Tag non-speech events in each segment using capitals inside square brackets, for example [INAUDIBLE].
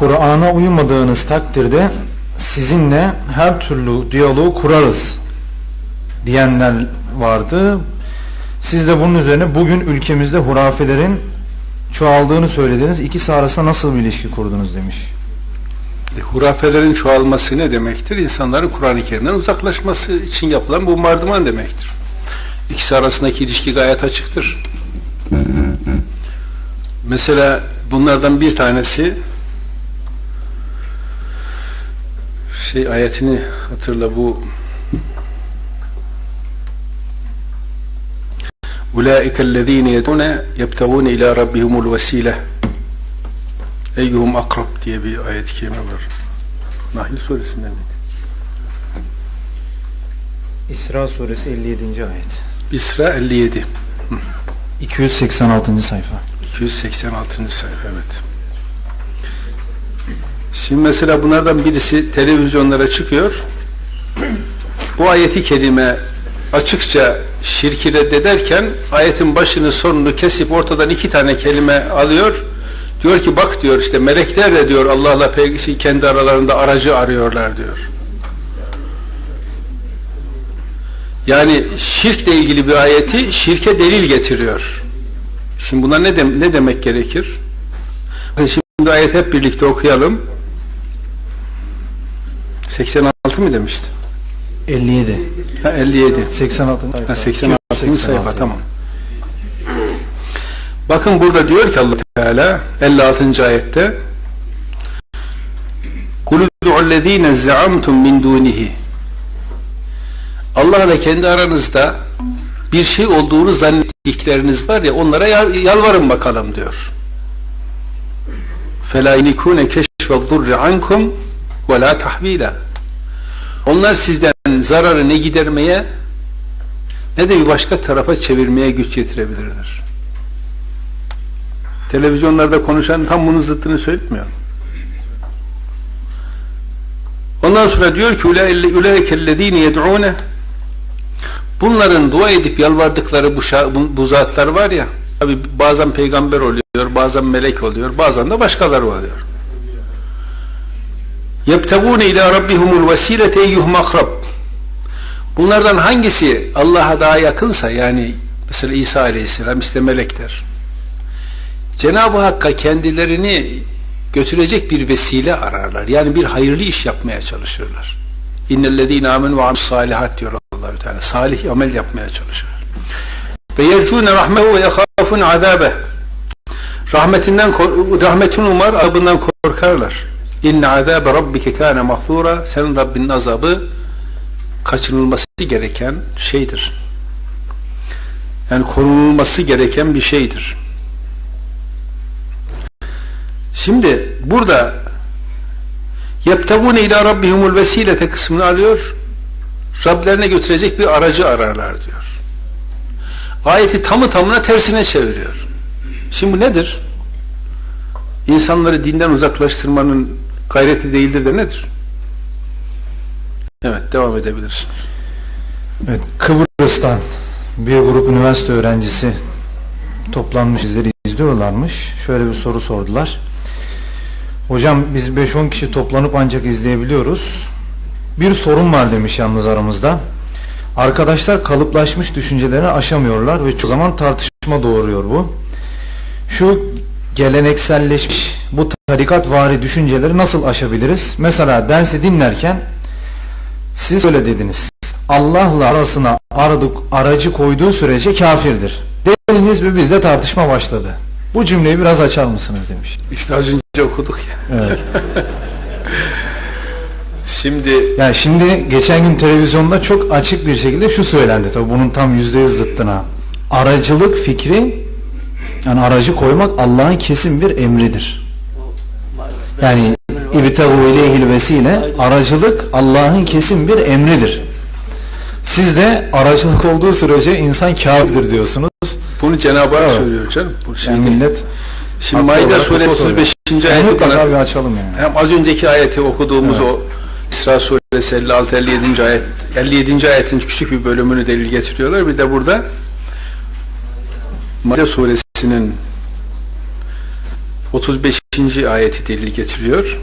Kur'an'a uymadığınız takdirde sizinle her türlü diyaloğu kurarız diyenler vardı. Siz de bunun üzerine bugün ülkemizde hurafelerin çoğaldığını söylediniz. İkisi arasında nasıl bir ilişki kurdunuz demiş. E, Hurafelerin çoğalması ne demektir? İnsanların Kur'an-ı Kerim'den uzaklaşması için yapılan bombardıman demektir. İkisi arasındaki ilişki gayet açıktır. Mesela bunlardan bir tanesi şey ayetini hatırla bu Ulaika ellezine yedune yebtagune ila rabbihumul vesile Eyyuhum akrab diye bir ayet-i kerime var. Nahl suresinden miydi? İsra suresi 57. ayet. İsra 57. 286. sayfa. 286. sayfa evet. Şimdi mesela bunlardan birisi televizyonlara çıkıyor. Bu ayeti kerime açıkça şirki reddederken ayetin başını sonunu kesip ortadan iki tane kelime alıyor. Diyor ki bak diyor işte melekler de diyor Allah'la peygamber kendi aralarında aracı arıyorlar diyor. Yani şirkle ilgili bir ayeti şirke delil getiriyor. Şimdi buna ne, de, ne demek gerekir? Şimdi ayet hep birlikte okuyalım. 86 mı demişti? 57. Ha 57. 86. sayfa. Ha 86. sayfa 86. tamam. Bakın burada diyor ki Allah Teala 56. ayette Kul ud'u'llezine za'amtum min dunihi Allah'la kendi aranızda bir şey olduğunu zannettikleriniz var ya onlara yal- yalvarın bakalım diyor. فَلَا يَنِكُونَ كَشْفَ الضُّرِّ عَنْكُمْ ve la tahvila. Onlar sizden zararı ne gidermeye ne de bir başka tarafa çevirmeye güç yetirebilirler. Televizyonlarda konuşan tam bunun zıttını söylemiyor. Ondan sonra diyor ki ulaikellezine yed'une Bunların dua edip yalvardıkları bu, bu zatlar var ya, tabi bazen peygamber oluyor, bazen melek oluyor, bazen de başkaları oluyor yebtevune ila rabbihumul vesilete yuhmakrab bunlardan hangisi Allah'a daha yakınsa yani mesela İsa aleyhisselam işte melekler Cenab-ı Hakk'a kendilerini götürecek bir vesile ararlar. Yani bir hayırlı iş yapmaya çalışırlar. İnnellezîne amenu ve salihat diyor Allahü Teala. Salih amel yapmaya çalışırlar. Ve yercûne rahmehu ve yekâfun azâbe. Rahmetinden rahmetin umar, abından korkarlar. İnne azâbe rabbike kâne mahzûra. Senin Rabbinin azabı kaçınılması gereken şeydir. Yani korunulması gereken bir şeydir. Şimdi burada yebtevune ila rabbihumul vesilete kısmını alıyor. Rablerine götürecek bir aracı ararlar diyor. Ayeti tamı tamına tersine çeviriyor. Şimdi bu nedir? İnsanları dinden uzaklaştırmanın gayreti değildir de nedir? Evet, devam edebilirsiniz. Evet, Kıbrıs'tan bir grup üniversite öğrencisi toplanmış izleri izliyorlarmış. Şöyle bir soru sordular. Hocam biz 5-10 kişi toplanıp ancak izleyebiliyoruz. Bir sorun var demiş yalnız aramızda. Arkadaşlar kalıplaşmış düşüncelerini aşamıyorlar ve çoğu zaman tartışma doğuruyor bu. Şu gelenekselleşmiş bu tarikat vari düşünceleri nasıl aşabiliriz? Mesela dersi dinlerken siz öyle dediniz. Allah'la arasına aradık, aracı koyduğu sürece kafirdir. Dediniz ve bizde tartışma başladı. Bu cümleyi biraz açar mısınız demiş. İşte az önce okuduk ya. Evet. [LAUGHS] Şimdi Yani şimdi geçen gün televizyonda çok açık bir şekilde şu söylendi. Tabii bunun tam yüzde yüz zıttına. Aracılık fikri yani aracı koymak Allah'ın kesin bir emridir. Yani ibtehu ileyhil vesile aracılık Allah'ın kesin bir emridir. Siz de aracılık olduğu sürece insan kafirdir diyorsunuz. bunu Cenab-ı Hak Evet. söylüyor canım. Bu şey Yani millet Şimdi Maide suresi bu soruyor. 35. Yani ayeti bir açalım yani. hem az önceki ayeti okuduğumuz Evet. o İsra suresi 56 57. ayet 57. ayetin küçük bir bölümünü delil getiriyorlar. Bir de burada Maide suresinin 35. 5. ayeti delil getiriyor.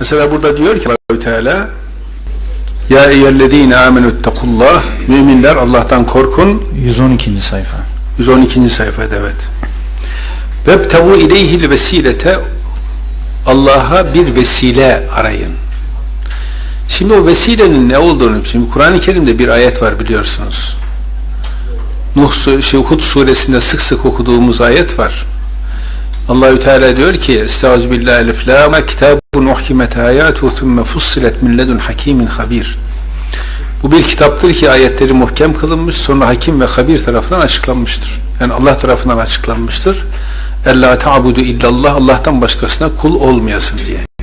Mesela burada diyor ki Allah Teala Ya eyyellezine amenüttekullah Müminler Allah'tan korkun 112. sayfa. 112. sayfada evet. Vebtevu ileyhil vesilete Allah'a bir vesile arayın. Şimdi o vesilenin ne olduğunu, şimdi Kur'an-ı Kerim'de bir ayet var biliyorsunuz. Nuh şey, Hud suresinde sık sık okuduğumuz ayet var. Allahü Teala diyor ki Estağfirullah elif lam kitabun uhkimet ayatu thumme fussilet min ledun hakimin habir. Bu bir kitaptır ki ayetleri muhkem kılınmış sonra hakim ve habir tarafından açıklanmıştır. Yani Allah tarafından açıklanmıştır. Ella ta'budu illallah Allah'tan başkasına kul olmayasın diye.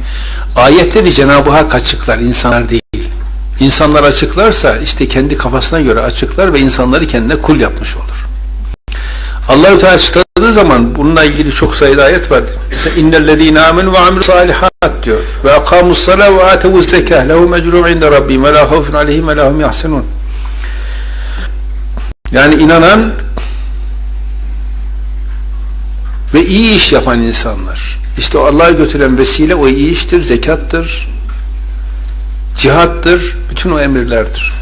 Ayetleri Cenab-ı Hak açıklar, insanlar değil. İnsanlar açıklarsa işte kendi kafasına göre açıklar ve insanları kendine kul yapmış olur. Allahü Teala açıkladığı zaman bununla ilgili çok sayıda ayet var. Mesela innellezîne âmenû ve amilus salihat diyor. Ve akâmus salâ ve âtevuz zekâh lehum ecrûm inde rabbihim ve lâ havfun aleyhim ve. Yani inanan ve iyi iş yapan insanlar. İşte o Allah'a götüren vesile o iyi iştir, zekattır, cihattır, bütün o emirlerdir.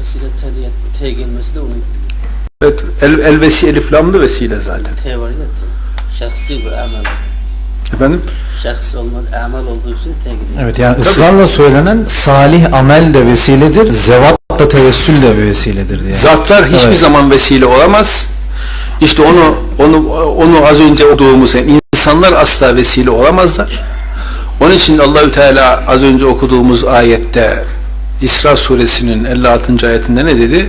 Vesile T'ye T gelmesi de onun Evet, el, el vesi elif lamlı vesile zaten. T var ya T. Şahsi bu amel. Efendim? Şahs olmadı, amel olduğu için T gidiyor. Evet yani ısrarla söylenen salih amel de vesiledir, zevat da tevessül de bir vesiledir diye. Zatlar hiçbir Evet. zaman vesile olamaz. İşte onu onu onu az önce okuduğumuz yani insanlar asla vesile olamazlar. Onun için Allahü Teala az önce okuduğumuz ayette İsra suresinin 56. ayetinde ne dedi?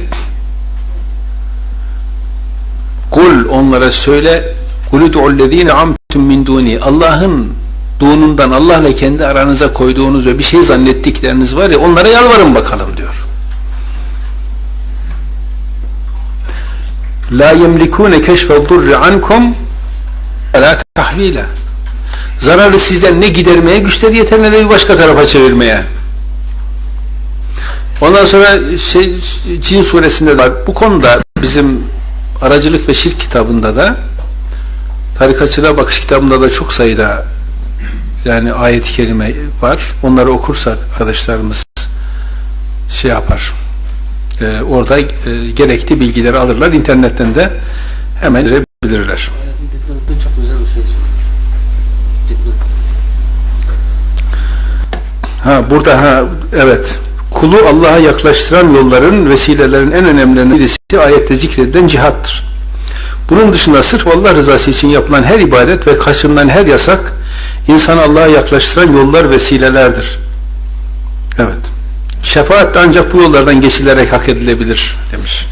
Kul onlara söyle Kulüdü'llezine amtum min duni Allah'ınduğunundan Allah'la kendi aranıza koyduğunuz ve bir şey zannettikleriniz var ya onlara yalvarın bakalım diyor. La yemlikune keşfe durri ankum la tahvila. Zararı sizden ne gidermeye güçleri yeter ne de bir başka tarafa çevirmeye. Ondan sonra şey, Cin suresinde de var. Bu konuda bizim aracılık ve şirk kitabında da tarikatçılığa bakış kitabında da çok sayıda yani ayet-i kerime var. Onları okursak arkadaşlarımız şey yapar. Ee, orada e, gerekli bilgileri alırlar. İnternetten de hemen çok güzel bir şey. Ha burada ha evet. Kulu Allah'a yaklaştıran yolların, vesilelerin en önemlilerinden birisi ayette zikredilen cihattır. Bunun dışında sırf Allah rızası için yapılan her ibadet ve kaçınılan her yasak insanı Allah'a yaklaştıran yollar vesilelerdir. Evet. Şefaat de ancak bu yollardan geçilerek hak edilebilir demiş.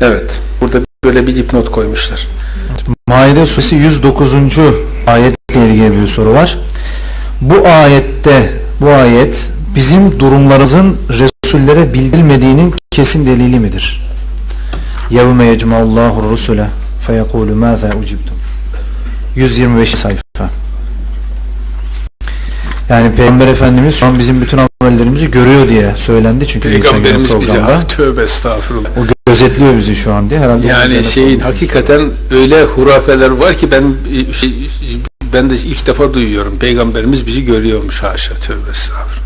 Evet. Burada böyle bir dipnot koymuşlar. Maide suresi 109. ayetle ilgili bir soru var. Bu ayette bu ayet bizim durumlarımızın Resullere bildirilmediğinin kesin delili midir? يَوْمَ يَجْمَعُ اللّٰهُ الرُّسُلَ فَيَقُولُ مَاذَا اُجِبْتُمْ 125 sayfa. Yani Peygamber Efendimiz şu an bizim bütün amellerimizi görüyor diye söylendi çünkü Peygamberimiz bize programda. ah tövbe estağfurullah. O gözetliyor bizi şu an diye herhalde. Yani şeyin hakikaten öyle hurafeler var ki ben şey, ben de ilk defa duyuyorum. Peygamberimiz bizi görüyormuş haşa tövbe estağfurullah.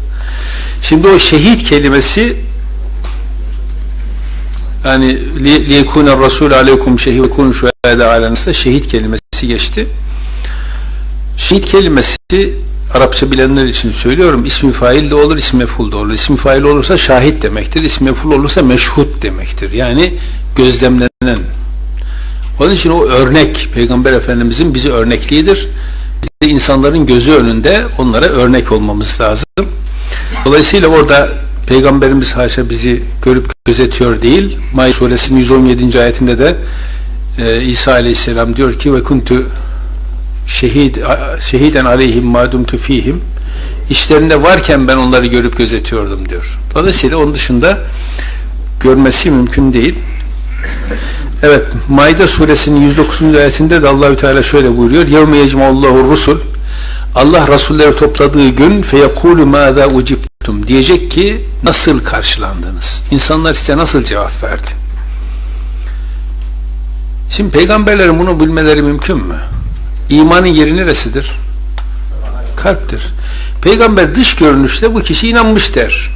Şimdi o şehit kelimesi yani liyekûne rasûl aleykum şehid ve kûnü şuhâdâ alenizde şehit kelimesi geçti. Şehit kelimesi Arapça bilenler için söylüyorum. İsmi fail de olur, ismi mef'ul de olur. İsmi fail olursa şahit demektir. İsmi mef'ul olursa meşhut demektir. Yani gözlemlenen. Onun için o örnek, Peygamber Efendimizin bizi örnekliğidir. Biz de insanların gözü önünde onlara örnek olmamız lazım. Dolayısıyla orada Peygamberimiz haşa bizi görüp gözetiyor değil. Maide suresinin 117. ayetinde de e, İsa Aleyhisselam diyor ki ve kuntu şehid şehiden aleyhim madumtu fihim işlerinde varken ben onları görüp gözetiyordum diyor. Dolayısıyla onun dışında görmesi mümkün değil. Evet, Maide suresinin 109. ayetinde de Allahü Teala şöyle buyuruyor. Yevme yecmaullahu rusul Allah rasulleri topladığı gün feyekulu mâzâ ucibtum diyecek ki nasıl karşılandınız? İnsanlar size nasıl cevap verdi? Şimdi peygamberlerin bunu bilmeleri mümkün mü? İmanın yeri neresidir? Kalptir. Peygamber dış görünüşte bu kişi inanmış der.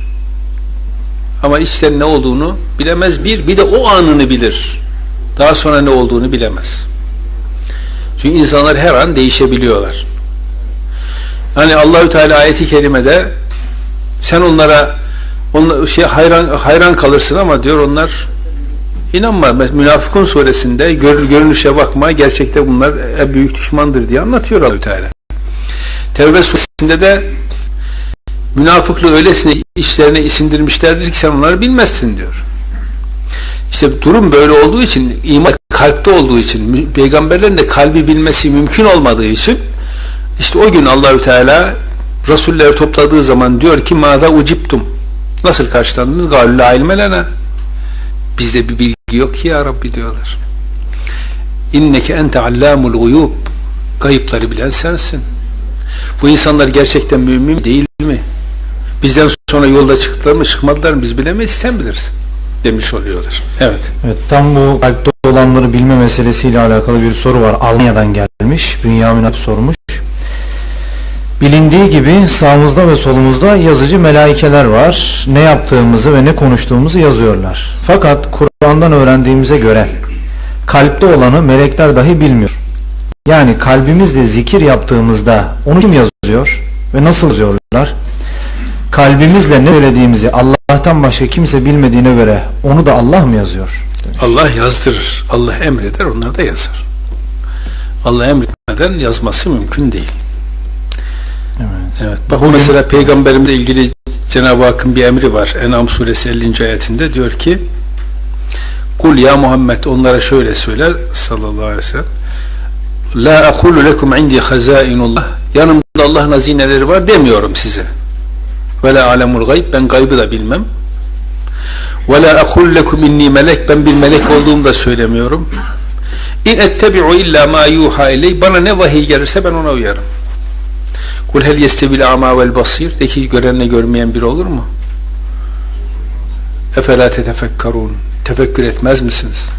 Ama içten ne olduğunu bilemez bir, bir de o anını bilir. Daha sonra ne olduğunu bilemez. Çünkü insanlar her an değişebiliyorlar. Hani Allahü Teala ayeti kerimede sen onlara onlar şey hayran hayran kalırsın ama diyor onlar inanma. Münafıkun suresinde gör, görünüşe bakma gerçekte bunlar en büyük düşmandır diye anlatıyor Allahü Teala. Tevbe suresinde de münafıklığı öylesine işlerine isindirmişlerdir ki sen onları bilmezsin diyor. İşte durum böyle olduğu için, iman kalpte olduğu için, peygamberlerin de kalbi bilmesi mümkün olmadığı için işte o gün Allahü Teala Resulleri topladığı zaman diyor ki mâzâ uciptum. Nasıl karşılandınız? Gâlü lâ ilme lena. Bizde bir bilgi yok ya Rabbi diyorlar. İnneke ente allâmul guyub. Kayıpları bilen sensin. Bu insanlar gerçekten mümin değil mi? Bizden sonra yolda çıktılar mı çıkmadılar mı biz bilemeyiz sen bilirsin demiş oluyorlar. Evet. Evet, tam bu kalpte olanları bilme meselesiyle alakalı bir soru var. Almanya'dan gelmiş. Bünyamin abi sormuş. Bilindiği gibi sağımızda ve solumuzda yazıcı melaikeler var. Ne yaptığımızı ve ne konuştuğumuzu yazıyorlar. Fakat Kur'an'dan öğrendiğimize göre kalpte olanı melekler dahi bilmiyor. Yani kalbimizle zikir yaptığımızda onu kim yazıyor ve nasıl yazıyorlar? Kalbimizle ne söylediğimizi Allah'tan başka kimse bilmediğine göre onu da Allah mı yazıyor? Allah yazdırır. Allah emreder onlar da yazar. Allah emretmeden yazması mümkün değil. Evet. Bak mesela peygamberimle ilgili Cenab-ı Hakk'ın bir emri var. En'am suresi 50. ayetinde diyor ki Kul ya Muhammed onlara şöyle söyle sallallahu aleyhi ve sellem La akulu lekum indi hazainullah Yanımda Allah'ın hazineleri var demiyorum size. Ve la alemul gayb ben gaybı da bilmem. Ve la akul lekum inni melek ben bir melek olduğumu da söylemiyorum. İn ettebi'u illa ma yuha iley bana ne vahiy gelirse ben ona uyarım. Kul hel yestevil ama vel basir de ki görenle görmeyen biri olur mu? Efela tetefekkarun tefekkür etmez misiniz?